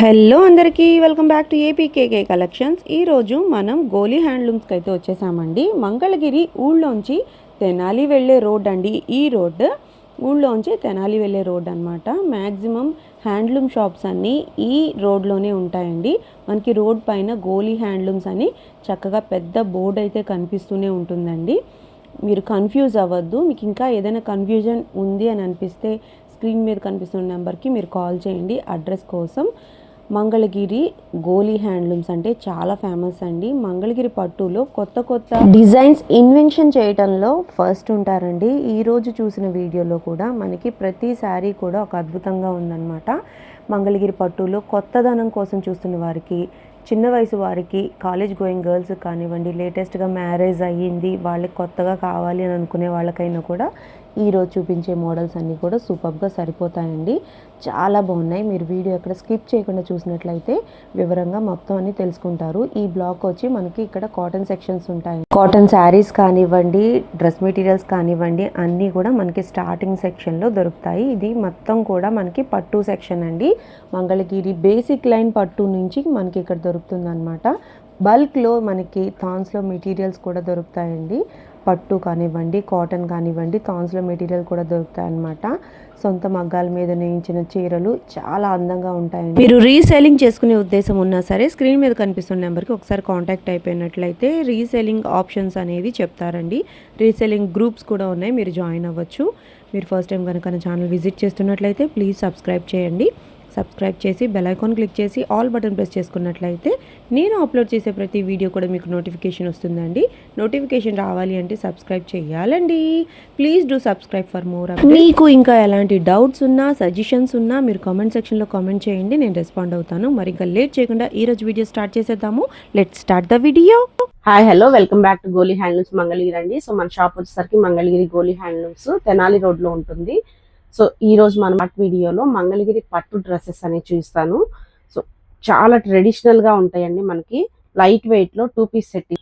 Hello అందరికీ welcome back to APKK collections ఈరోజు మనం గోలీ హ్యాండ్లూమ్స్కి అయితే వచ్చేసామండి. మంగళగిరి ఊళ్ళోంచి తెనాలి వెళ్ళే రోడ్ అండి ఈ రోడ్. ఊళ్ళోంచి తెనాలి వెళ్ళే రోడ్ అనమాట మ్యాక్సిమం హ్యాండ్లూమ్ షాప్స్ అన్నీ ఈ రోడ్లోనే ఉంటాయండి. మనకి రోడ్ పైన గోలీ హ్యాండ్లూమ్స్ అని చక్కగా పెద్ద బోర్డు అయితే కనిపిస్తూనే ఉంటుందండి. మీరు కన్ఫ్యూజ్ అవ్వద్దు. మీకు ఇంకా ఏదైనా కన్ఫ్యూజన్ ఉంది అని అనిపిస్తే స్క్రీన్ మీద కనిపిస్తున్న నెంబర్కి మీరు కాల్ చేయండి. అడ్రస్ కోసం మంగళగిరి గోలీ హ్యాండ్లూమ్స్ అంటే చాలా ఫేమస్ అండి. మంగళగిరి పట్టులో కొత్త కొత్త డిజైన్స్ ఇన్వెన్షన్ చేయటంలో ఫస్ట్ ఉంటారండి. ఈరోజు చూసిన వీడియోలో కూడా మనకి ప్రతి శారీ కూడా ఒక అద్భుతంగా ఉందన్నమాట. మంగళగిరి పట్టులో కొత్తదనం కోసం చూస్తున్న వారికి చిన్న వయసు వారికి కాలేజ్ గోయింగ్ గర్ల్స్ కానివ్వండి లేటెస్ట్గా మ్యారేజ్ అయ్యింది వాళ్ళకి కొత్తగా కావాలి అని అనుకునే వాళ్ళకైనా కూడా ఈరోజు చూపించే మోడల్స్ అన్నీ కూడా సూపర్గా సరిపోతాయండి. చాలా బాగున్నాయి. మీరు వీడియో ఎక్కడ స్కిప్ చేయకుండా చూసినట్లయితే వివరంగా మొత్తం అన్ని తెలుసుకుంటారు. ఈ బ్లాక్ వచ్చి మనకి ఇక్కడ కాటన్ సెక్షన్స్ ఉంటాయి. కాటన్ శారీస్ కానివ్వండి డ్రెస్ మెటీరియల్స్ కానివ్వండి అన్నీ కూడా మనకి స్టార్టింగ్ సెక్షన్లో దొరుకుతాయి. ఇది మొత్తం కూడా మనకి పట్టు సెక్షన్ అండి. మంగళగిరి బేసిక్ లైన్ పట్టు నుంచి మనకి ఇక్కడ దొరుకుతుంది అనమాట బల్క్లో మనకి థాన్స్లో మెటీరియల్స్ కూడా దొరుకుతాయండి. పట్టు కానివ్వండి కాటన్ కానివ్వండి థాన్స్లో మెటీరియల్ కూడా దొరుకుతాయి అన్నమాట సొంత మగ్గాల మీద నేయించిన చీరలు చాలా అందంగా ఉంటాయండి. మీరు రీసేలింగ్ చేసుకునే ఉద్దేశం ఉన్నా సరే స్క్రీన్ మీద కనిపిస్తున్న నెంబర్కి ఒకసారి కాంటాక్ట్ అయిపోయినట్లయితే రీసేలింగ్ ఆప్షన్స్ అనేవి చెప్తారండి. రీసేలింగ్ గ్రూప్స్ కూడా ఉన్నాయి మీరు జాయిన్ అవ్వచ్చు. మీరు ఫస్ట్ టైం కనుక ఛానల్ విజిట్ చేస్తున్నట్లయితే ప్లీజ్ సబ్స్క్రైబ్ చేయండి. సబ్స్క్రైబ్ చేసి బెల్ ఐకాన్ క్లిక్ చేసి ఆల్ బటన్ ప్రెస్ చేసుకున్నట్లయితే నేను అప్లోడ్ చేసే ప్రతి వీడియో కూడా మీకు నోటిఫికేషన్ వస్తుందండి. నోటిఫికేషన్ రావాలి అంటే సబ్స్క్రైబ్ చేయాలండి. Please do subscribe for more మీకు ఇంకా ఎలాంటి డౌట్స్ ఉన్నా సజెషన్స్ ఉన్నా మీరు కామెంట్ సెక్షన్లో కామెంట్ చేయండి. నేను రెస్పాండ్ అవుతాను. మరి ఇంకా లేట్ చేయకుండా ఈ రోజు వీడియో స్టార్ట్ చేసేద్దాము. Let start the video hi hello welcome back to Goli handlooms Mangalagiri అండి సో మన షాప్ వచ్చేసరికి మంగళగిరి గోలీ హ్యాండ్లూమ్స్ తెనాలి రోడ్లో ఉంటుంది. సో ఈ రోజు మనం పట్టు వీడియోలో మంగళగిరి పట్టు డ్రెస్సెస్ అనేవి చూస్తాను సో చాలా ట్రెడిషనల్గా ఉంటాయండి మనకి. లైట్ వెయిట్లో టూ పీస్ సెట్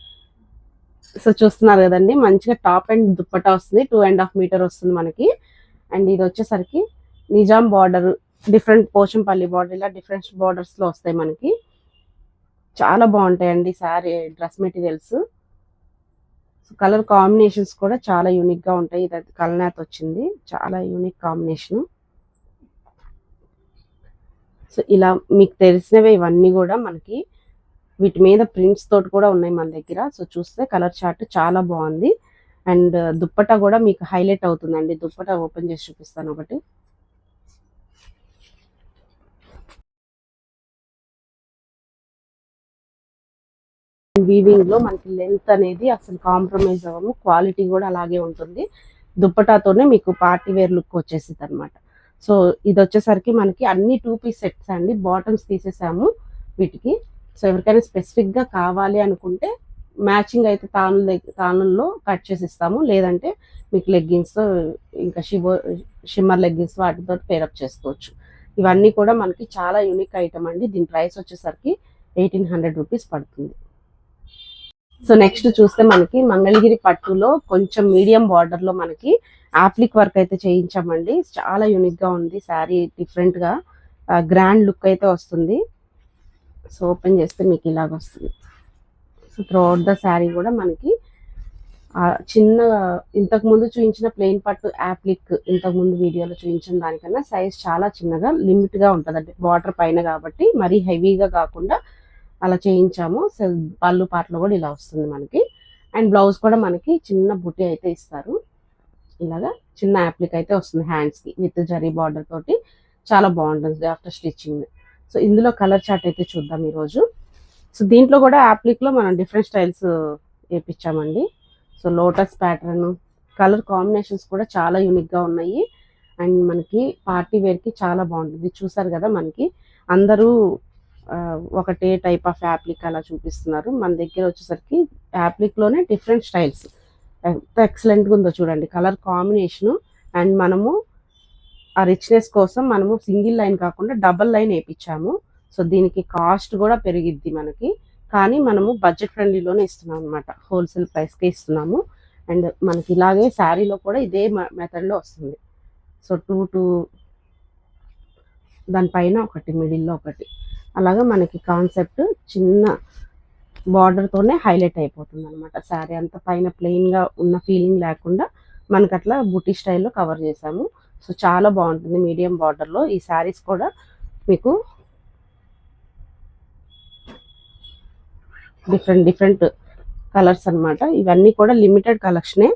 సో చూస్తున్నారు కదండి మంచిగా టాప్ అండ్ దుప్పటా వస్తుంది టూ అండ్ హాఫ్ మీటర్ వస్తుంది మనకి. అండ్ ఇది వచ్చేసరికి Nizam border different Pochampalli border ఇలా డిఫరెంట్ బార్డర్స్లో వస్తాయి మనకి. చాలా బాగుంటాయండి sari dress materials colour combinations కూడా చాలా యూనిక్గా ఉంటాయి. ఇది కలనాథ్ వచ్చింది. చాలా యూనిక్ కాంబినేషన్ సో ఇలా మీకు తెలిసినవి ఇవన్నీ కూడా మనకి వీటి మీద ప్రింట్స్ తోటి కూడా ఉన్నాయి మన దగ్గర. సో చూస్తే కలర్ చార్ట్ చాలా బాగుంది. అండ్ uh, దుప్పట కూడా మీకు హైలైట్ అవుతుందండి. దుప్పట ఓపెన్ చేసి చూపిస్తాను ఒకటి. వీవింగ్లో మనకి లెంత్ అనేది అసలు కాంప్రమైజ్ అవ్వము. క్వాలిటీ కూడా అలాగే ఉంటుంది. దుప్పటాతోనే మీకు పార్టీ వేర్ లుక్ వచ్చేసింది అనమాట సో ఇది వచ్చేసరికి మనకి అన్ని టూ పీస్ సెట్స్ అండి. బాటమ్స్ తీసేసాము వీటికి. సో ఎవరికైనా స్పెసిఫిక్గా కావాలి అనుకుంటే మ్యాచింగ్ అయితే తాను తానుల్లో కట్ చేసి ఇస్తాము లేదంటే మీకు లెగ్గిన్స్ ఇంకా షివో షిమ్మర్ లెగ్గిన్స్ వాటితో పేరప్ చేసుకోవచ్చు. ఇవన్నీ కూడా మనకి చాలా యూనిక్ ఐటమ్ అండి. దీని ప్రైస్ వచ్చేసరికి ఎయిటీన్ హండ్రెడ్ రూపీస్ పడుతుంది. సో నెక్స్ట్ చూస్తే మనకి మంగళగిరి పట్టులో కొంచెం మీడియం బార్డర్లో మనకి ఆప్లిక్ వర్క్ అయితే చేయించామండి. చాలా యూనిక్గా ఉంది. శారీ డిఫరెంట్గా గ్రాండ్ లుక్ అయితే వస్తుంది. సో ఓపెన్ చేస్తే మీకు ఇలాగ వస్తుంది. సో త్రూఅవుట్ ద శారీ కూడా మనకి చిన్న ఇంతకు ముందు చూపించిన ప్లెయిన్ పట్టు యాప్లిక్ ఇంతకు ముందు వీడియోలో చూపించిన దానికన్నా సైజ్ చాలా చిన్నగా లిమిట్గా ఉంటుంది అంటే వాటర్ పైన కాబట్టి మరీ హెవీగా కాకుండా అలా చేయించాము. సో పళ్ళు పాటలు కూడా ఇలా వస్తుంది మనకి. అండ్ బ్లౌజ్ కూడా మనకి చిన్న బుట్టి అయితే ఇస్తారు. ఇలాగా చిన్న యాప్లిక్ అయితే వస్తుంది హ్యాండ్స్కి విత్ జరీ బార్డర్ తోటి. చాలా బాగుంటుంది ఆఫ్టర్ స్టిచ్చింగ్. సో ఇందులో కలర్ చార్ట్ అయితే చూద్దాం ఈరోజు. సో దీంట్లో కూడా యాప్లిక్లో మనం different styles వేపించామండి so lotus pattern colour combinations కూడా చాలా యూనిక్గా ఉన్నాయి. అండ్ మనకి పార్టీ వేర్కి చాలా బాగుంటుంది. చూసారు కదా మనకి? అందరూ ఒకటే టైప్ ఆఫ్ యాప్లిక్ అలా చూపిస్తున్నారు. మన దగ్గర వచ్చేసరికి యాప్లిక్లోనే డిఫరెంట్ స్టైల్స్ ఎంత ఎక్సలెంట్గా ఉందో చూడండి. కలర్ కాంబినేషన్ అండ్ మనము ఆ రిచ్నెస్ కోసం మనము సింగిల్ లైన్ కాకుండా డబల్ లైన్ వేయించాము సో దీనికి కాస్ట్ కూడా పెరిగిద్ది మనకి. కానీ మనము బడ్జెట్ ఫ్రెండ్లీలోనే ఇస్తున్నాం అనమాట హోల్సేల్ ప్రైస్కే ఇస్తున్నాము. అండ్ మనకి ఇలాగే శారీలో కూడా ఇదే మెథడ్లో వస్తుంది. సో టూ టూ దానిపైన ఒకటి మిడిల్లో ఒకటి. అలాగా మనకి కాన్సెప్ట్ చిన్న బార్డర్తోనే హైలైట్ అయిపోతుంది అనమాట శారీ అంత పైన ప్లెయిన్గా ఉన్న ఫీలింగ్ లేకుండా మనకి అట్లా బుటీ స్టైల్లో కవర్ చేసాము సో చాలా బాగుంటుంది మీడియం బార్డర్లో ఈ శారీస్ కూడా మీకు డిఫరెంట్ డిఫరెంట్ కలర్స్ అన్నమాట. ఇవన్నీ కూడా లిమిటెడ్ కలెక్షనే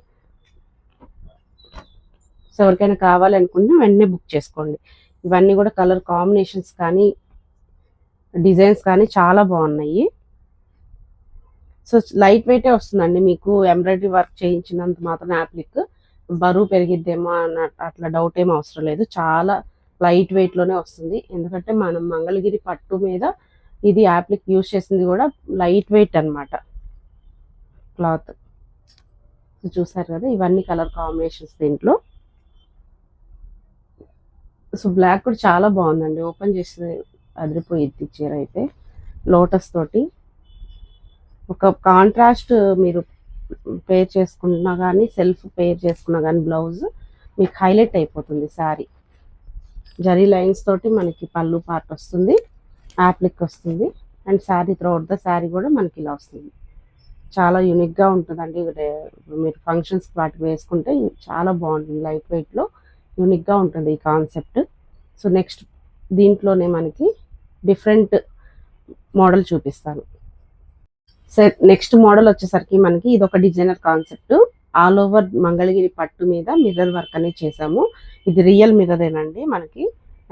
సో ఎవరికైనా కావాలనుకుంటే వెంటనే బుక్ చేసుకోండి. ఇవన్నీ కూడా కలర్ కాంబినేషన్స్ కానీ డిజైన్స్ కానీ చాలా బాగున్నాయి. సో లైట్ వెయిటే వస్తుందండి మీకు. ఎంబ్రాయిడరీ వర్క్ చేయించినంత మాత్రం యాప్లిక్ బరువు పెరిగిద్దేమో అన్న అట్లా డౌట్ ఏం అవసరం లేదు. చాలా లైట్ వెయిట్లోనే వస్తుంది. ఎందుకంటే మనం మంగళగిరి పట్టు మీద ఇది యాప్లిక్ యూజ్ చేసింది కూడా లైట్ వెయిట్ అన్నమాట. క్లాత్. చూసారు కదా ఇవన్నీ కలర్ కాంబినేషన్స్ దీంట్లో. సో బ్లాక్ కూడా చాలా బాగుందండి. ఓపెన్ చేసి అదిరిపోయిద్ది చీర అయితే లోటస్ తోటి. ఒక కాంట్రాస్ట్ మీరు పేర్ చేసుకున్నా కానీ సెల్ఫ్ పేర్ చేసుకున్నా కానీ బ్లౌజ్ మీకు హైలైట్ అయిపోతుంది శారీ జరీ లైన్స్ తోటి మనకి పళ్ళు పార్ట్ వస్తుంది యాప్లిక్ వస్తుంది and sari throughout the sari కూడా మనకి ఇలా వస్తుంది. చాలా యూనిక్గా ఉంటుందండి. మీరు ఫంక్షన్స్ వాటికి వేసుకుంటే చాలా బాగుంటుంది. లైట్ వెయిట్లో యూనిక్గా ఉంటుంది ఈ కాన్సెప్ట్ సో నెక్స్ట్ దీంట్లోనే మనకి డిఫరెంట్ మోడల్ చూపిస్తాను. సరే నెక్స్ట్ మోడల్ వచ్చేసరికి మనకి ఇది ఒక designer concept. All over Mangalagiri పట్టు మీద మిర్రర్ వర్క్ అనేది చేసాము ఇది రియల్ మిర్రరేనండి. మనకి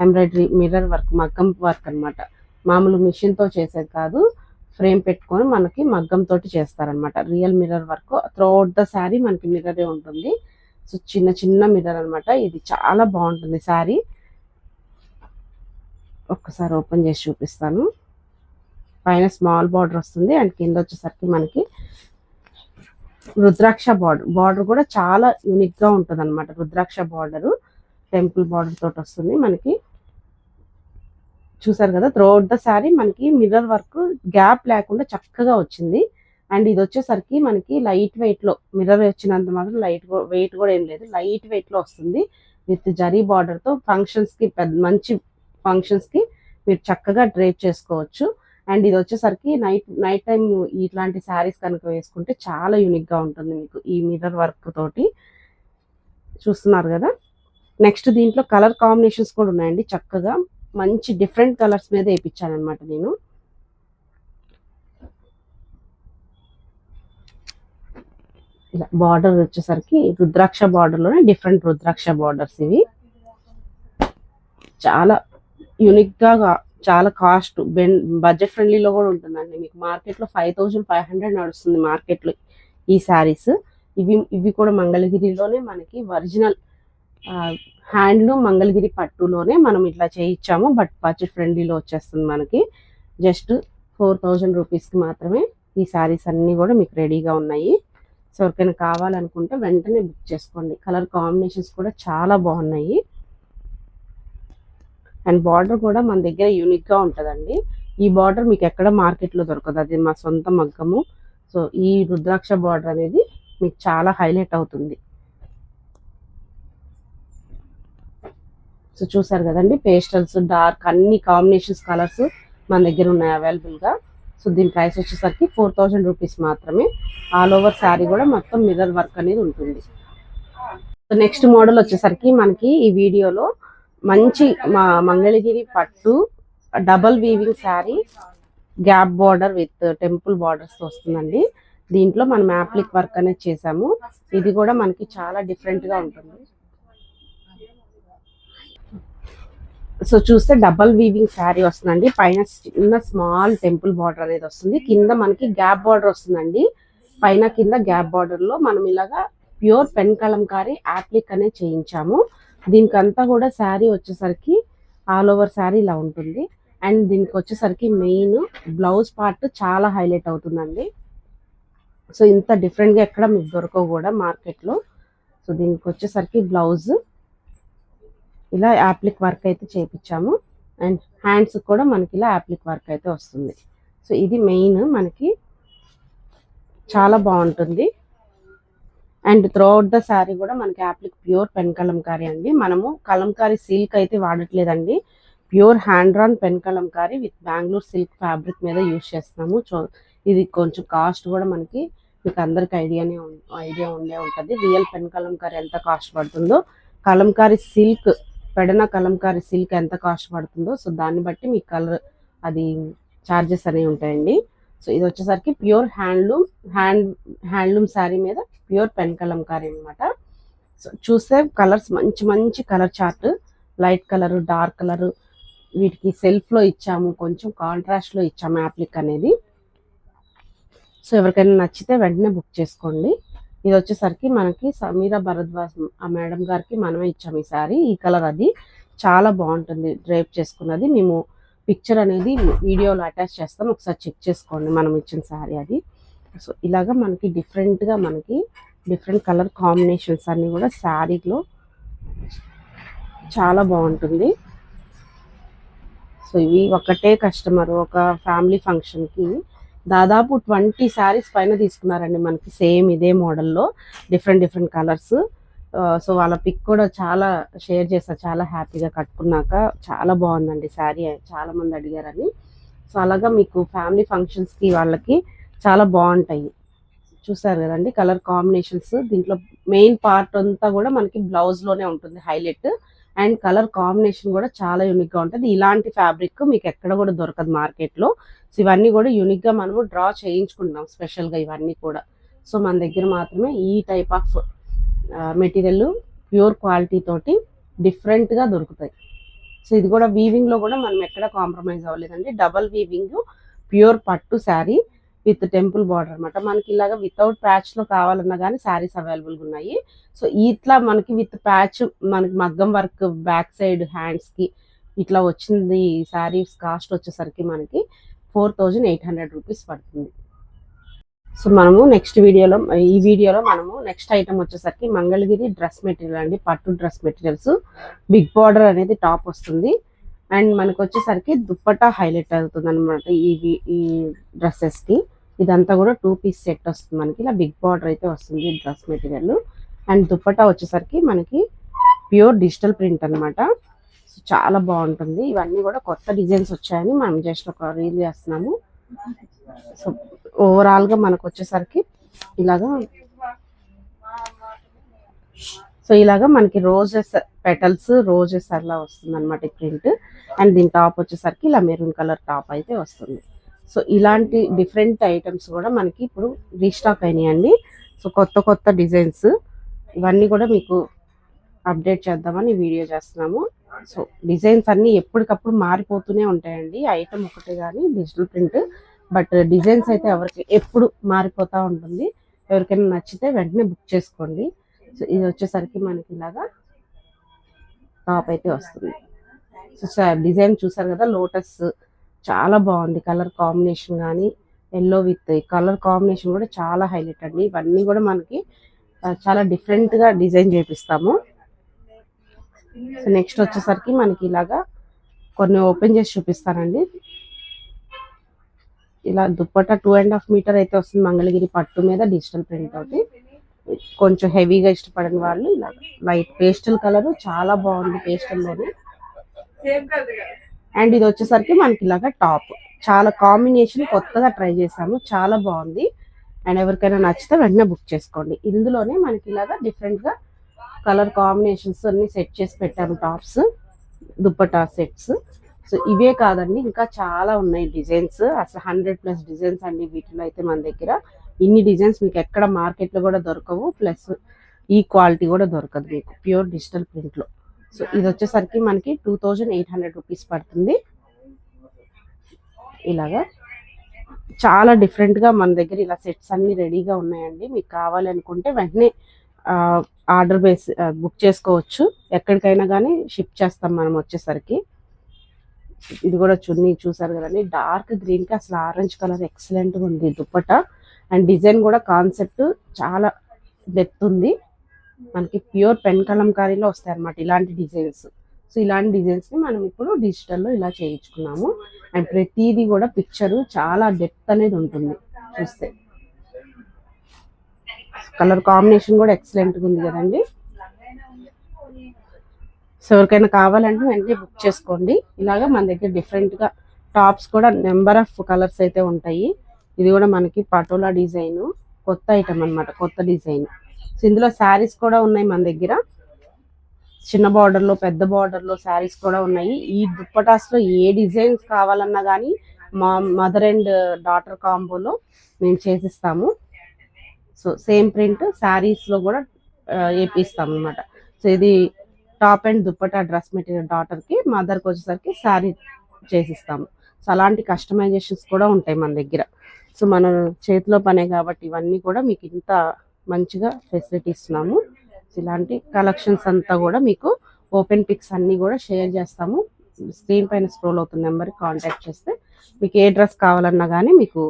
ఎంబ్రాయిడరీ మిర్రర్ వర్క్ మగ్గం వర్క్ అనమాట మామూలు మిషన్తో తో చేసేది కాదు. ఫ్రేమ్ పెట్టుకొని మనకి మగ్గంతో చేస్తారనమాట real mirror work. Throughout the sari మనకి మిర్రరే ఉంటుంది. సో చిన్న చిన్న మిర్రర్ అన్నమాట. ఇది చాలా బాగుంటుంది శారీ. ఒక్కసారి ఓపెన్ చేసి చూపిస్తాను. పైన స్మాల్ బార్డర్ వస్తుంది. అండ్ కింద వచ్చేసరికి మనకి రుద్రాక్ష బార్డర్. బార్డర్ కూడా చాలా యూనిక్గా ఉంటుంది అనమాట రుద్రాక్ష బార్డర్ టెంపుల్ బార్డర్ తోటి వస్తుంది మనకి. చూసారు కదా త్రోట్ ద శారీ మనకి మిర్రర్ వర్క్ గ్యాప్ లేకుండా చక్కగా వచ్చింది. అండ్ ఇది వచ్చేసరికి మనకి లైట్ వెయిట్లో మిర్రర్ వచ్చినంత మాత్రం లైట్ వెయిట్ కూడా ఏం లేదు. లైట్ వెయిట్లో వస్తుంది. విత్ జరీ బార్డర్తో ఫంక్షన్స్కి ఫంక్షన్స్కి పెద్ద మంచి ఫంక్షన్స్కి మీరు చక్కగా డ్రేప్ చేసుకోవచ్చు. అండ్ ఇది వచ్చేసరికి నైట్ నైట్ టైం ఇట్లాంటి శారీస్ కనుక వేసుకుంటే చాలా యూనిక్గా ఉంటుంది మీకు ఈ మిర్రర్ వర్క్ తోటి. చూస్తున్నారు కదా? నెక్స్ట్ దీంట్లో కలర్ కాంబినేషన్స్ కూడా ఉన్నాయండి. చక్కగా మంచి డిఫరెంట్ కలర్స్ మీద వేయించాను అనమాట నేను. ఇలా బార్డర్ వచ్చేసరికి రుద్రాక్ష బార్డర్లోనే డిఫరెంట్ రుద్రాక్ష బార్డర్స్ ఇవి. చాలా యూనిక్గా చాలా కాస్ట్ బెన్ బడ్జెట్ ఫ్రెండ్లీలో కూడా ఉంటుందండి. మీకు మార్కెట్లో ఫైవ్ థౌజండ్ ఫైవ్ హండ్రెడ్ నడుస్తుంది మార్కెట్లో ఈ శారీస్. ఇవి ఇవి కూడా మంగళగిరిలోనే మనకి ఒరిజినల్ హ్యాండ్లూమ్ మంగళగిరి పట్టులోనే మనం ఇట్లా చేయించాము. బట్ బడ్జెట్ ఫ్రెండ్లీలో వచ్చేస్తుంది మనకి. జస్ట్ ఫోర్ థౌజండ్ రూపీస్కి మాత్రమే ఈ శారీస్ అన్నీ కూడా మీకు రెడీగా ఉన్నాయి. సో ఎవరికైనా కావాలనుకుంటే వెంటనే బుక్ చేసుకోండి. కలర్ కాంబినేషన్స్ కూడా చాలా బాగున్నాయి. అండ్ బార్డర్ కూడా మన దగ్గర యూనిక్గా ఉంటుందండి. ఈ బార్డర్ మీకు ఎక్కడ మార్కెట్లో దొరకదు. అది మా సొంత మగ్గము. సో ఈ రుద్రాక్ష బార్డర్ అనేది మీకు చాలా హైలైట్ అవుతుంది. సో చూసారు కదండి పేస్టల్స్ డార్క్ అన్ని కాంబినేషన్స్ కలర్స్ మన దగ్గర ఉన్నాయి అవైలబుల్గా సో దీని ప్రైస్ వచ్చేసరికి ఫోర్ థౌజండ్ రూపీస్ మాత్రమే. ఆల్ ఓవర్ శారీ కూడా మొత్తం మిర్రర్ వర్క్ అనేది ఉంటుంది. నెక్స్ట్ మోడల్ వచ్చేసరికి మనకి ఈ వీడియోలో మంచి మా మంగళగిరి పట్టు double weaving sari gap border with temple borders వస్తుందండి. దీంట్లో మనం యాప్లిక్ వర్క్ అనేది చేసాము ఇది కూడా మనకి చాలా డిఫరెంట్గా ఉంటుంది. సో చూస్తే డబల్ వీవింగ్ శారీ వస్తుందండి. పైన చిన్న స్మాల్ టెంపుల్ బార్డర్ అనేది వస్తుంది. కింద మనకి గ్యాప్ బార్డర్ వస్తుందండి. పైన కింద గ్యాప్ బార్డర్లో మనం ఇలాగా ప్యూర్ పెన్ కలంకారీ యాప్లిక్ అనేది చేయించాము. దీనికంతా కూడా శారీ వచ్చేసరికి ఆల్ ఓవర్ శారీ ఇలా ఉంటుంది. అండ్ దీనికి వచ్చేసరికి మెయిన్ బ్లౌజ్ పార్ట్ చాలా హైలైట్ అవుతుందండి. సో ఇంత డిఫరెంట్గా ఎక్కడ మీకు దొరకవు కూడా మార్కెట్లో. సో దీనికి వచ్చేసరికి బ్లౌజ్ ఇలా యాప్లిక్ వర్క్ అయితే చేయించాము అండ్ హ్యాండ్స్ కూడా మనకి ఇలా యాప్లిక్ వర్క్ అయితే వస్తుంది. సో ఇది మెయిన్ మనకి చాలా బాగుంటుంది. అండ్ త్రూఅవుట్ ద శారీ కూడా మనకి యాప్లిక్ ప్యూర్ పెన్ కలంకారీ అండి. మనము కలంకారీ సిల్క్ అయితే వాడట్లేదండి. Pure hand drawn pen Kalamkari with Bengaluru silk fabric మీద యూజ్ చేస్తున్నాము. చో ఇది కొంచెం కాస్ట్ కూడా మనకి మీకు అందరికి ఐడియానే ఐడియా ఉండే ఉంటుంది. రియల్ పెన్ కలంకారీ ఎంత కాస్ట్ పడుతుందో కలంకారీ సిల్క్ పెడన కలంకారీ సిల్క్ ఎంత కాస్ట్ పడుతుందో సో దాన్ని బట్టి మీ కలర్ అది చార్జెస్ అనేవి ఉంటాయండి. సో ఇది వచ్చేసరికి pure handloom hand handloom sari మీద ప్యూర్ పెన్ కలంకారీ అనమాట సో చూస్తే కలర్స్ మంచి మంచి colour chart light colour dark colour వీటికి సెల్ఫ్లో ఇచ్చాము కొంచెం కాంట్రాస్ట్లో ఇచ్చాము యాప్లిక్ అనేది. సో ఎవరికైనా నచ్చితే వెంటనే బుక్ చేసుకోండి. ఇది వచ్చేసరికి మనకి సమీరా భరద్వాజ్ ఆ మేడం గారికి మనమే ఇచ్చాము ఈ సారీ ఈ కలర్ అది చాలా బాగుంటుంది డ్రైప్ చేసుకున్నది. మేము పిక్చర్ అనేది వీడియోలో అటాచ్ చేస్తాను ఒకసారి చెక్ చేసుకోండి మనం ఇచ్చిన శారీ అది. సో ఇలాగా మనకి డిఫరెంట్గా మనకి డిఫరెంట్ కలర్ కాంబినేషన్స్ అన్నీ కూడా శారీలో చాలా బాగుంటుంది. సో ఇవి ఒకటే కస్టమర్ ఒక ఫ్యామిలీ ఫంక్షన్కి దాదాపు ట్వంటీ శారీస్ పైన తీసుకున్నారండి మనకి. సేమ్ ఇదే మోడల్లో డిఫరెంట్ డిఫరెంట్ కలర్స్ సో వాళ్ళ పిక్ కూడా చాలా షేర్ చేశారు చాలా హ్యాపీగా కట్టుకున్నాక. చాలా బాగుందండి శారీ చాలా మంది అడిగారని. సో అలాగా మీకు ఫ్యామిలీ ఫంక్షన్స్కి వాళ్ళకి చాలా బాగుంటాయి. చూసారు కదండి కలర్ కాంబినేషన్స్. దీంట్లో మెయిన్ పార్ట్ అంతా కూడా మనకి బ్లౌజ్లోనే ఉంటుంది హైలైట్. అండ్ కలర్ కాంబినేషన్ కూడా చాలా యూనిక్గా ఉంటుంది. ఇలాంటి ఫ్యాబ్రిక్ మీకు ఎక్కడ కూడా దొరకదు మార్కెట్లో సో ఇవన్నీ కూడా యూనిక్గా మనము డ్రా చేయించుకుంటున్నాం స్పెషల్గా ఇవన్నీ కూడా. సో మన దగ్గర మాత్రమే ఈ type of material pure quality తోటి డిఫరెంట్గా దొరుకుతాయి. సో ఇది కూడా వీవింగ్లో కూడా మనం ఎక్కడ కాంప్రమైజ్ అవ్వలేదండి. డబల్ వీవింగ్ ప్యూర్ పట్టు శారీ విత్ టెంపుల్ బార్డర్ అనమాట మనకి ఇలాగా వితౌట్ ప్యాచ్లో కావాలన్నా కానీ శారీస్ అవైలబుల్గా ఉన్నాయి. సో ఇట్లా మనకి విత్ ప్యాచ్ మనకి మగ్గం వర్క్ బ్యాక్ సైడ్ హ్యాండ్స్కి ఇట్లా వచ్చింది శారీస్ కాస్ట్ వచ్చేసరికి మనకి four thousand eight hundred rupees పడుతుంది. సో మనము నెక్స్ట్ వీడియోలో ఈ వీడియోలో మనము నెక్స్ట్ ఐటమ్ వచ్చేసరికి మంగళగిరి డ్రెస్ మెటీరియల్ అండి. పట్టు డ్రెస్ మెటీరియల్స్ బిగ్ బార్డర్ అనేది టాప్ వస్తుంది. అండ్ మనకు వచ్చేసరికి దుప్పటా హైలైట్ అవుతుంది అనమాట ఈ ఈ డ్రెస్సెస్కి. ఇదంతా కూడా టూ పీస్ సెట్ వస్తుంది మనకి. ఇలా బిగ్ బార్డర్ అయితే వస్తుంది డ్రెస్ మెటీరియల్ అండ్ దుప్పటా వచ్చేసరికి మనకి ప్యూర్ డిజిటల్ ప్రింట్ అన్నమాట. సో చాలా బాగుంటుంది. ఇవన్నీ కూడా కొత్త డిజైన్స్ వచ్చాయని మనం జస్ట్ ఒక రీల్ చేస్తున్నాము. సో ఓవరాల్గా మనకు వచ్చేసరికి ఇలాగా సో ఇలాగా మనకి రోజెస్ పెటల్స్ రోజెస్ అలా వస్తుంది అనమాట ప్రింట్ అండ్ దీని టాప్ వచ్చేసరికి ఇలా మెరూన్ కలర్ టాప్ అయితే వస్తుంది. సో ఇలాంటి డిఫరెంట్ ఐటమ్స్ కూడా మనకి ఇప్పుడు రీస్టాక్ అయినాయండి. సో కొత్త కొత్త డిజైన్స్ ఇవన్నీ కూడా మీకు అప్డేట్ చేద్దామని వీడియో చేస్తున్నాము. సో డిజైన్స్ అన్నీ ఎప్పటికప్పుడు మారిపోతూనే ఉంటాయండి. ఐటమ్ ఒకటే కానీ డిజిటల్ ప్రింట్ బట్ డిజైన్స్ అయితే ఎవరికి ఎప్పుడు మారిపోతూ ఉంటుంది. ఎవరికైనా నచ్చితే వెంటనే బుక్ చేసుకోండి. సో ఇది వచ్చేసరికి మనకి ఇలాగా టాప్ అయితే వస్తుంది. సో డిజైన్ చూసారు కదా లోటస్ చాలా బాగుంది. కలర్ కాంబినేషన్ కానీ ఎల్లో విత్ కలర్ కాంబినేషన్ కూడా చాలా హైలైట్ అండి. ఇవన్నీ కూడా మనకి చాలా డిఫరెంట్గా డిజైన్ చేపిస్తాము. సో నెక్స్ట్ వచ్చేసరికి మనకి ఇలాగా కొన్ని ఓపెన్ చేసి చూపిస్తానండి. ఇలా dupatta two and half metre అయితే వస్తుంది మంగళగిరి పట్టు మీద డిజిటల్ ప్రింట్ తోటి. కొంచెం హెవీగా ఇష్టపడని వాళ్ళు ఇలా లైట్ పేస్టల్ కలర్ చాలా బాగుంది పేస్టల్లోనే అండ్ ఇది వచ్చేసరికి మనకి ఇలాగా టాప్ చాలా కాంబినేషన్ కొత్తగా ట్రై చేసాము చాలా బాగుంది. అండ్ ఎవరికైనా నచ్చితే వెంటనే బుక్ చేసుకోండి. ఇందులోనే మనకి ఇలాగా డిఫరెంట్గా కలర్ కాంబినేషన్స్ అన్ని సెట్ చేసి పెట్టాము టాప్స్ దుప్పటా సెట్స్ సో ఇవే కాదండి ఇంకా చాలా ఉన్నాయి డిజైన్స్. అసలు హండ్రెడ్ ప్లస్ డిజైన్స్ అండి వీటిలో అయితే మన దగ్గర. ఇన్ని డిజైన్స్ మీకు ఎక్కడ మార్కెట్లో కూడా దొరకవు ప్లస్ ఈ క్వాలిటీ కూడా దొరకదు మీకు ప్యూర్ డిజిటల్ ప్రింట్లో. సో ఇది వచ్చేసరికి మనకి two thousand eight hundred rupees పడుతుంది. ఇలాగా. చాలా డిఫరెంట్గా మన దగ్గర ఇలా సెట్స్ అన్ని రెడీగా ఉన్నాయండి. మీకు కావాలనుకుంటే వెంటనే ఆర్డర్ బేస్ బుక్ చేసుకోవచ్చు. ఎక్కడికైనా కానీ షిప్ చేస్తాం మనం వచ్చేసరికి. ఇది కూడా చున్నీ చూసారు కదండి. డార్క్ గ్రీన్కి అసలు ఆరెంజ్ కలర్ ఎక్సలెంట్ ఉంది దుప్పట. అండ్ డిజైన్ కూడా కాన్సెప్ట్ చాలా డెప్త్ ఉంది. మనకి ప్యూర్ పెన్ కలంకారీలో వస్తాయి అనమాట ఇలాంటి డిజైన్స్. సో ఇలాంటి డిజైన్స్ని మనం ఇప్పుడు డిజిటల్లో ఇలా చేయించుకున్నాము. అండ్ ప్రతిదీ కూడా పిక్చర్ చాలా డెప్త్ అనేది ఉంటుంది చూస్తే. కలర్ కాంబినేషన్ కూడా ఎక్సలెంట్ ఉంది కదండి. సో ఎవరికైనా కావాలంటే వెంటనే బుక్ చేసుకోండి. ఇలాగా మన దగ్గర డిఫరెంట్గా గా టాప్స్ కూడా నెంబర్ ఆఫ్ కలర్స్ అయితే ఉంటాయి. ఇది కూడా మనకి పటోలా డిజైన్ కొత్త ఐటమ్ అన్నమాట కొత్త డిజైన్ సో ఇందులో శారీస్ కూడా ఉన్నాయి మన దగ్గర. చిన్న బార్డర్లో లో పెద్ద బార్డర్లో లో శారీస్ కూడా ఉన్నాయి. ఈ దుప్పటాస్లో ఏ డిజైన్స్ కావాలన్నా కానీ మా మదర్ అండ్ డాటర్ కాంబోలో మేము చేసిస్తాము. సో సేమ్ ప్రింట్ శారీస్లో కూడా వేపిస్తాం అనమాట సో ఇది top and dupatta dress material డాటర్కి మదర్కి వచ్చేసరికి శారీ చేసిస్తాము. సో అలాంటి కస్టమైజేషన్స్ కూడా ఉంటాయి మన దగ్గర. సో మన చేతిలో పనే కాబట్టి ఇవన్నీ కూడా మీకు ఇంత మంచిగా ఫెసిలిటీ ఇస్తున్నాము. ఇలాంటి కలెక్షన్స్ అంతా కూడా మీకు ఓపెన్ పిక్స్ అన్ని కూడా షేర్ చేస్తాము. స్క్రీన్ పైన స్క్రోల్ అవుతున్న నెంబర్కి కాంటాక్ట్ చేస్తే మీకు ఏ డ్రెస్ కావాలన్నా కానీ మీకు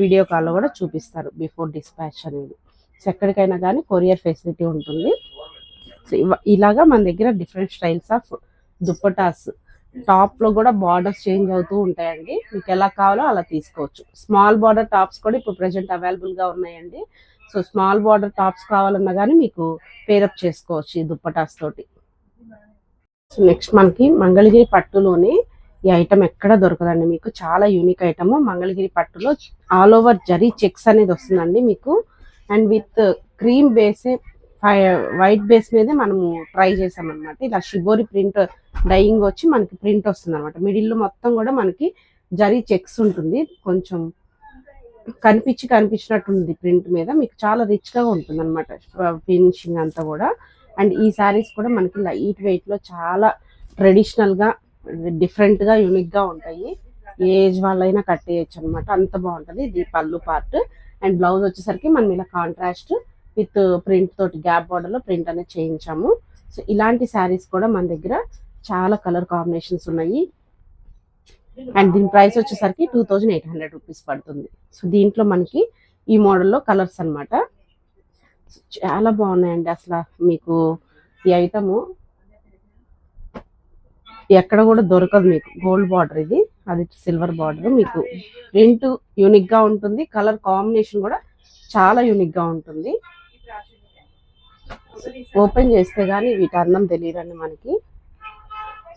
వీడియో కాల్లో కూడా చూపిస్తారు బిఫోర్ డిస్పాచ్ అనేది. సో ఎక్కడికైనా కానీ కొరియర్ ఫెసిలిటీ ఉంటుంది. ఇలాగా మన దగ్గర డిఫరెంట్ స్టైల్స్ ఆఫ్ దుప్పటాస్. టాప్లో కూడా బార్డర్స్ చేంజ్ అవుతూ ఉంటాయండి. మీకు ఎలా కావాలో అలా తీసుకోవచ్చు. స్మాల్ బార్డర్ టాప్స్ కూడా ఇప్పుడు ప్రెసెంట్ అవైలబుల్గా ఉన్నాయండి. సో స్మాల్ బార్డర్ టాప్స్ కావాలన్నా కానీ మీకు పేరప్ చేసుకోవచ్చు ఈ దుప్పటాస్ తోటి. సో నెక్స్ట్ మనకి మంగళగిరి పట్టులోనే ఈ ఐటమ్ ఎక్కడ దొరకదండి మీకు? చాలా యూనిక్ ఐటమ్ మంగళగిరి పట్టులో ఆల్ ఓవర్ జరీ చెక్స్ అనేది వస్తుందండి మీకు. అండ్ విత్ క్రీమ్ బేసే వైట్ బేస్ మీదే మనము ట్రై చేసాం అనమాట ఇలా షిబోరి ప్రింట్ డైయింగ్ వచ్చి మనకి ప్రింట్ వస్తుంది అనమాట మిడిల్ మొత్తం కూడా మనకి జరీ చెక్స్ ఉంటుంది. కొంచెం కనిపించి కనిపించినట్టుంది ప్రింట్ మీద. మీకు చాలా రిచ్గా ఉంటుంది అనమాట ఫినిషింగ్ అంతా కూడా. అండ్ ఈ శారీస్ కూడా మనకి లైట్ వెయిట్లో చాలా ట్రెడిషనల్గా డిఫరెంట్గా యూనిక్గా ఉంటాయి. ఏజ్ వాళ్ళైనా కట్టేయచ్చు అనమాట అంత బాగుంటుంది. ఇది పళ్ళు పార్ట్. అండ్ బ్లౌజ్ వచ్చేసరికి మనం ఇలా కాంట్రాస్ట్ విత్ ప్రింట్ తోటి గ్యాప్ బార్డర్లో ప్రింట్ అనేది చేయించాము. సో ఇలాంటి శారీస్ కూడా మన దగ్గర చాలా కలర్ కాంబినేషన్స్ ఉన్నాయి. అండ్ దీని ప్రైస్ వచ్చేసరికి two thousand eight hundred rupees పడుతుంది. సో దీంట్లో మనకి ఈ మోడల్లో కలర్స్ అన్నమాట. చాలా బాగున్నాయండి అసలు మీకు ఈ ఐటము. ఎక్కడ కూడా దొరకదు మీకు. గోల్డ్ బార్డర్ ఇది. అది సిల్వర్ బార్డర్. మీకు ప్రింట్ యూనిక్గా ఉంటుంది. కలర్ కాంబినేషన్ కూడా చాలా యూనిక్గా ఉంటుంది. ఓపెన్ చేస్తే కానీ వీటి అన్నం తెలియదండి మనకి.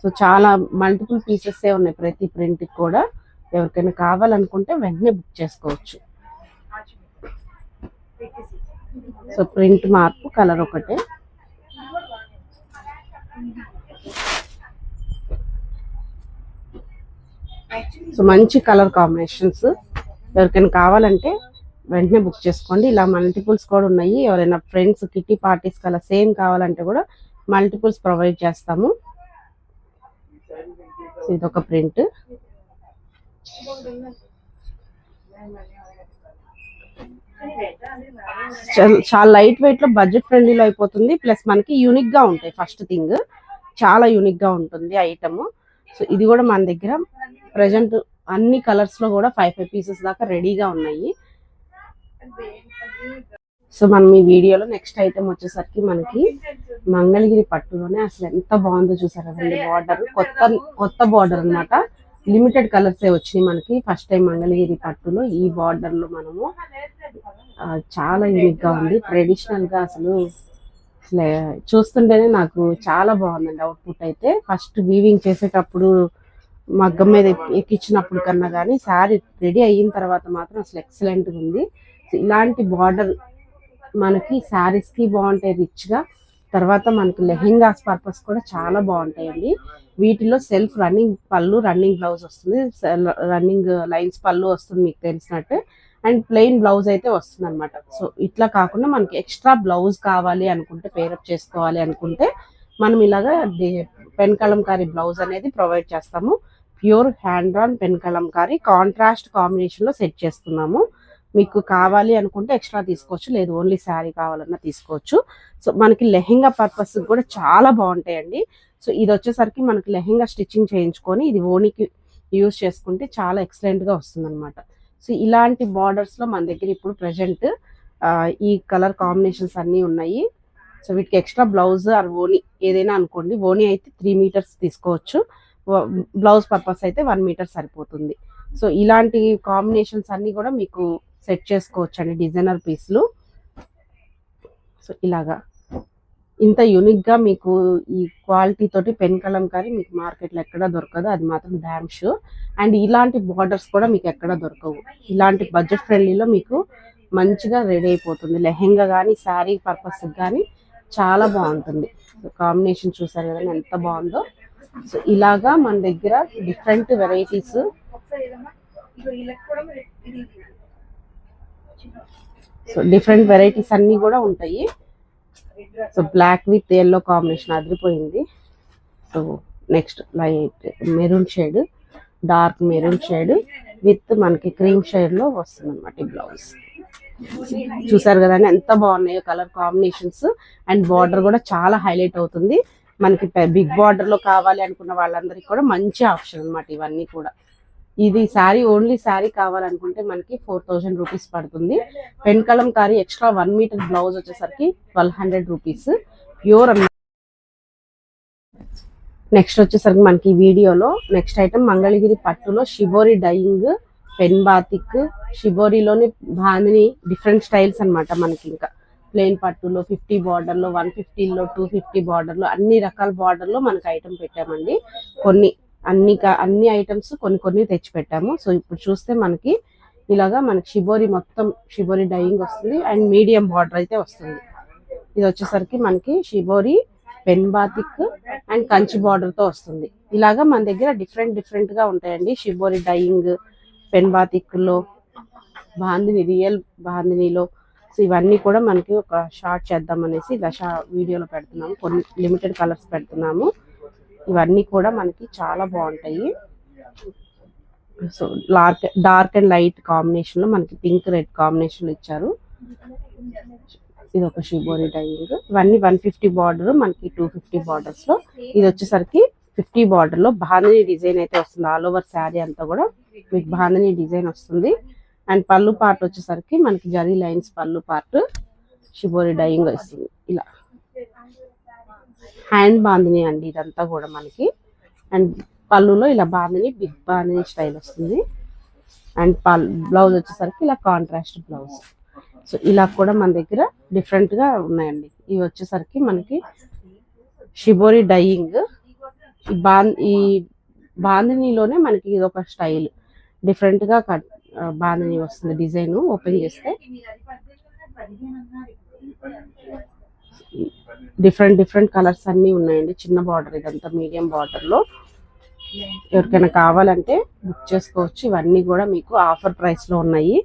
సో చాలా మల్టిపుల్ పీసెస్ ఏ ఉన్నాయి ప్రతి ప్రింట్ కూడా. ఎవరికైనా కావాలనుకుంటే వెంటనే బుక్ చేసుకోవచ్చు. సో ప్రింట్ మార్పు కలర్ ఒకటే. సో మంచి కలర్ కాంబినేషన్స్ ఎవరికైనా కావాలంటే వెంటనే బుక్ చేసుకోండి. ఇలా మల్టిపుల్స్ కూడా ఉన్నాయి. ఎవరైనా ఫ్రెండ్స్ కిట్టి పార్టీస్ అలా సేమ్ కావాలంటే కూడా మల్టిపుల్స్ ప్రొవైడ్ చేస్తాము. ఇదొక ప్రింట్. చాలా లైట్ వెయిట్లో బడ్జెట్ ఫ్రెండ్లీలో అయిపోతుంది. ప్లస్ మనకి యూనిక్గా ఉంటాయి ఫస్ట్ థింగ్. చాలా యూనిక్గా ఉంటుంది ఐటమ్. సో ఇది కూడా మన దగ్గర ప్రజెంట్ అన్ని కలర్స్లో కూడా ఫైవ్ ఫైవ్ పీసెస్ దాకా రెడీగా ఉన్నాయి. సో మనం ఈ వీడియోలో నెక్స్ట్ ఐటమ్ వచ్చేసరికి మనకి మంగళగిరి పట్టులోనే అసలు ఎంత బాగుందో చూసారా అండి బార్డర్ కొత్త కొత్త బార్డర్ అన్నమాట. లిమిటెడ్ కలర్స్ ఏ వచ్చినాయి మనకి. ఫస్ట్ టైం మంగళగిరి పట్టులో ఈ బార్డర్లో మనము చాలా యూనిక్గా ఉంది. ట్రెడిషనల్గా అసలు అసలు చూస్తుంటేనే నాకు చాలా బాగుందండి అవుట్పుట్ అయితే. ఫస్ట్ వీవింగ్ చేసేటప్పుడు మగ్గం మీద ఎక్కి- ఎక్కించినప్పుడు కన్నా కానీ శారీ రెడీ అయిన తర్వాత మాత్రం అసలు ఎక్సలెంట్గా ఉంది. ఇలాంటి బార్డర్ మనకి శారీస్కి బాగుంటాయి రిచ్గా తర్వాత మనకి లెహెంగాస్ పర్పస్ కూడా చాలా బాగుంటాయండి. వీటిలో self running pallu running blouse వస్తుంది. రన్నింగ్ లైన్స్ పళ్ళు వస్తుంది మీకు తెలిసినట్టు. అండ్ ప్లెయిన్ బ్లౌజ్ అయితే వస్తుంది అనమాట సో ఇట్లా కాకుండా మనకి ఎక్స్ట్రా బ్లౌజ్ కావాలి అనుకుంటే పేరప్ చేసుకోవాలి అనుకుంటే మనం ఇలాగా పెన్ కలంకారీ బ్లౌజ్ అనేది ప్రొవైడ్ చేస్తాము. Pure hand drawn pen Kalamkari contrast కాంబినేషన్లో సెట్ చేస్తున్నాము. మీకు కావాలి అనుకుంటే ఎక్స్ట్రా తీసుకోవచ్చు. లేదు ఓన్లీ శారీ కావాలన్నా తీసుకోవచ్చు. సో మనకి లెహెంగా పర్పస్ కూడా చాలా బాగుంటాయండి. సో ఇది వచ్చేసరికి మనకి లెహెంగా స్టిచ్చింగ్ చేయించుకొని ఇది ఓనికి యూజ్ చేసుకుంటే చాలా ఎక్సలెంట్గా వస్తుంది అనమాట సో ఇలాంటి బార్డర్స్లో మన దగ్గర ఇప్పుడు ప్రజెంట్ ఈ కలర్ కాంబినేషన్స్ అన్నీ ఉన్నాయి. సో వీటికి ఎక్స్ట్రా బ్లౌజ్ ఆర్ ఓని ఏదైనా అనుకోండి. ఓని అయితే త్రీ మీటర్స్ తీసుకోవచ్చు. బ్లౌజ్ పర్పస్ అయితే వన్ మీటర్ సరిపోతుంది. సో ఇలాంటి కాంబినేషన్స్ అన్నీ కూడా మీకు సెట్ చేసుకోవచ్చు అండి డిజైనర్ పీస్లు. సో ఇలాగా. ఇంత యూనిక్గా మీకు ఈ క్వాలిటీ తోటి పెన్ కలంకారీ మీకు మార్కెట్లో ఎక్కడ దొరకదు. అది మాత్రం డ్యామ్ షూర్ అండ్ ఇలాంటి బార్డర్స్ కూడా మీకు ఎక్కడ దొరకవు. ఇలాంటి బడ్జెట్ ఫ్రెండ్లీలో మీకు మంచిగా రెడీ అయిపోతుంది. లెహెంగా కానీ శారీ పర్పస్ కానీ చాలా బాగుంటుంది. కాంబినేషన్ చూసారు కదా ఎంత బాగుందో. సో ఇలాగా మన దగ్గర different varieties so different varieties అన్ని కూడా ఉంటాయి. So black with yellow combination అదిరిపోయింది. So next light maroon shade dark maroon shade with మనకి క్రీమ్ షేడ్లో వస్తుంది అనమాట ఈ బ్లౌజ్ చూసారు కదండి ఎంత బాగున్నాయో కలర్ కాంబినేషన్స్ అండ్ బార్డర్ కూడా చాలా హైలైట్ అవుతుంది. మనకి బిగ్ బార్డర్లో కావాలి అనుకున్న వాళ్ళందరికీ కూడా మంచి ఆప్షన్ అనమాట ఇవన్నీ కూడా. ఇది శారీ ఓన్లీ శారీ కావాలనుకుంటే మనకి ఫోర్ థౌజండ్ రూపీస్ పడుతుంది. Pen Kalamkari extra one metre blouse వచ్చేసరికి ట్వెల్వ్ హండ్రెడ్ రూపీస్. ప్యూర్ అన్న నెక్స్ట్ వచ్చేసరికి మనకి వీడియోలో నెక్స్ట్ ఐటమ్ మంగళగిరి పట్టులో షిబోరి డైయింగ్ పెన్ బాతిక్ షిబోరిలోని బాందిని డిఫరెంట్ స్టైల్స్ అన్నమాట మనకి ఇంకా. ప్లెయిన్ పట్టులో ఫిఫ్టీ బార్డర్లో వన్ ఫిఫ్టీలో టూ ఫిఫ్టీ బార్డర్లో అన్ని రకాల బార్డర్లో మనకి ఐటమ్ పెట్టామండి. కొన్ని అన్ని అన్ని ఐటమ్స్ కొన్ని కొన్ని తెచ్చి పెట్టాము సో ఇప్పుడు చూస్తే మనకి ఇలాగా మనకి షిబోరి మొత్తం షిబోరి డైయింగ్ వస్తుంది అండ్ మీడియం బార్డర్ అయితే వస్తుంది. ఇది వచ్చేసరికి మనకి shibori pen batik and Kanchi బార్డర్తో వస్తుంది. ఇలాగా మన దగ్గర డిఫరెంట్ డిఫరెంట్గా ఉంటాయండి షిబోరి డైయింగ్ పెన్బాతిక్లో బాందిని రియల్ బాందినిలో. సో ఇవన్నీ కూడా మనకి ఒక షార్ట్ చేద్దాం అనేసి ఇలా షా వీడియోలో పెడుతున్నాము. కొన్ని లిమిటెడ్ కలర్స్ పెడుతున్నాము. ఇవన్నీ కూడా మనకి చాలా బాగుంటాయి. So dark dark and light కాంబినేషన్లో మనకి పింక్ రెడ్ కాంబినేషన్ ఇచ్చారు. ఇది ఒక షిబోరి డైయింగ్ ఇవన్నీ వన్ ఫిఫ్టీ బార్డర్ మనకి టూ ఫిఫ్టీ బార్డర్స్లో. ఇది వచ్చేసరికి ఫిఫ్టీ బార్డర్లో బాంధని డిజైన్ అయితే వస్తుంది. ఆల్ ఓవర్ శారీ అంతా కూడా మీకు బాంధని డిజైన్ వస్తుంది. అండ్ పళ్ళు పార్ట్ వచ్చేసరికి మనకి zari lines pallu part shibori dyeing వస్తుంది. ఇలా. హ్యాండ్ బాందిని అండి ఇదంతా కూడా మనకి. అండ్ పళ్ళులో ఇలా బాందిని బిగ్ బాందిని స్టైల్ వస్తుంది. అండ్ పల్ బ్లౌజ్ వచ్చేసరికి ఇలా కాంట్రాస్ట్ బ్లౌజ్. సో ఇలా కూడా మన దగ్గర డిఫరెంట్గా ఉన్నాయండి. ఇవి వచ్చేసరికి మనకి షిబోరి డైయింగ్ ఈ బాన్ ఈ బాందినీలోనే మనకి ఇది ఒక స్టైల్. డిఫరెంట్గా కట్ బాందిని వస్తుంది డిజైన్ ఓపెన్ చేస్తే. డిఫరెంట్ డిఫరెంట్ కలర్స్ అన్ని ఉన్నాయండి. చిన్న బార్డర్ ఇదంతా మీడియం బార్డర్లో. ఎవరికైనా కావాలంటే బుక్ చేసుకోవచ్చు. ఇవన్నీ కూడా మీకు ఆఫర్ ప్రైస్లో ఉన్నాయి.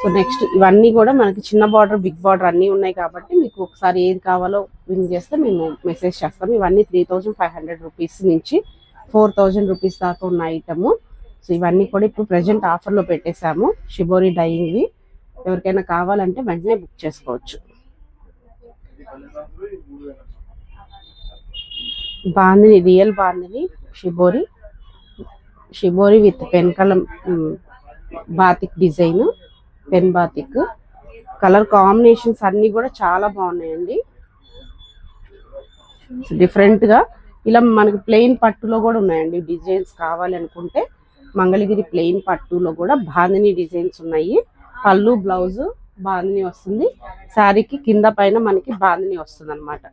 సో నెక్స్ట్ ఇవన్నీ కూడా మనకి చిన్న బార్డర్ బిగ్ బార్డర్ అన్ని ఉన్నాయి కాబట్టి మీకు ఒకసారి ఏది కావాలో విన్ చేస్తే మేము మెసేజ్ చేస్తాం. ఇవన్నీ three thousand five hundred rupees నుంచి ఫోర్ థౌజండ్ రూపీస్ దాకా ఉన్న ఐటమ్ సో ఇవన్నీ కూడా ఇప్పుడు ప్రెసెంట్ ఆఫర్లో పెట్టేశాము. షిబోరి డైయింగ్వి ఎవరికైనా కావాలంటే వెంటనే బుక్ చేసుకోవచ్చు. Bandhani real bandhani shibori. Shibori with pen కలం batik design pen batik. Colour combinations అన్ని కూడా చాలా బాగున్నాయండి. డిఫరెంట్గా ఇలా మనకి ప్లెయిన్ పట్టులో కూడా ఉన్నాయండి డిజైన్స్ కావాలనుకుంటే. మంగళగిరి ప్లెయిన్ పట్టులో కూడా బాందిని డిజైన్స్ ఉన్నాయి. పళ్ళు బ్లౌజ్ బాందిని వస్తుంది. శారీకి కింద పైన మనకి బాందిని వస్తుంది అనమాట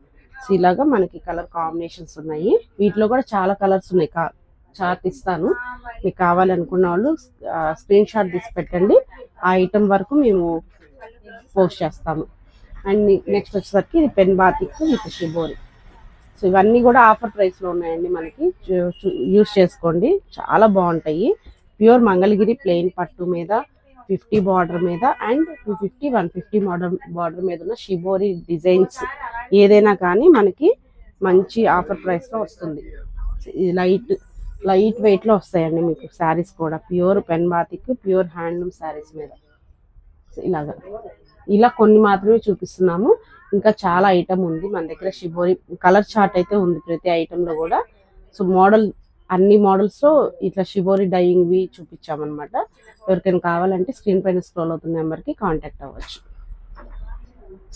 సో ఇలాగా మనకి కలర్ కాంబినేషన్స్ ఉన్నాయి. వీటిలో కూడా చాలా కలర్స్ ఉన్నాయి. కా చార్ట్ ఇస్తాను. మీకు కావాలనుకున్న వాళ్ళు స్క్రీన్ షాట్ తీసి పెట్టండి. ఆ ఐటమ్ వరకు మేము పోస్ట్ చేస్తాము. అండ్ నెక్స్ట్ వచ్చేసరికి ఇది pen batik with shibori so ఇవన్నీ కూడా ఆఫర్ ప్రైస్లో ఉన్నాయండి మనకి. యూస్ చేసుకోండి. చాలా బాగుంటాయి. ప్యూర్ మంగళగిరి ప్లెయిన్ పట్టు మీద ఫిఫ్టీ బార్డర్ మీద and two fifty one fifty model border మీద ఉన్న షిబోరి డిజైన్స్ ఏదైనా కానీ మనకి మంచి ఆఫర్ ప్రైస్లో వస్తుంది. లైట్ లైట్ వెయిట్లో వస్తాయండి మీకు శారీస్ కూడా. Pure pen batik pure handloom saris మీద. సో ఇలాగా. ఇలా కొన్ని మాత్రమే చూపిస్తున్నాము. ఇంకా చాలా ఐటమ్ ఉంది మన దగ్గర షిబోరి కలర్ చార్ట్ అయితే ఉంది ప్రతి ఐటెంలో కూడా. సో మోడల్ అన్ని మోడల్స్లో ఇట్లా షిబోరి డైయింగ్ వి చూపించామన్నమాట. ఎవరికైనా కావాలంటే స్క్రీన్ పైన స్క్రోల్ అవుతున్న నెంబర్కి కాంటాక్ట్ అవ్వచ్చు.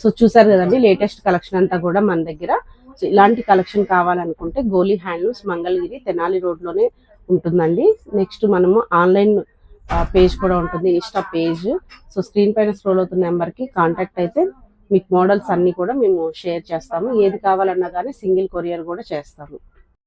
సో చూసారు కదండి లేటెస్ట్ కలెక్షన్ అంతా కూడా మన దగ్గర. సో ఇలాంటి కలెక్షన్ కావాలనుకుంటే గోలీ హ్యాండ్లూమ్స్ మంగళగిరి తెనాలి రోడ్లోనే ఉంటుందండి. నెక్స్ట్ మనము ఆన్లైన్ పేజ్ కూడా ఉంటుంది ఇన్స్టా పేజ్ సో స్క్రీన్ పైన స్క్రోల్ అవుతున్న నెంబర్కి కాంటాక్ట్ అయితే మీకు మోడల్స్ అన్నీ కూడా మేము షేర్ చేస్తాము. ఏది కావాలన్నా కానీ సింగిల్ కొరియర్ కూడా చేస్తాము.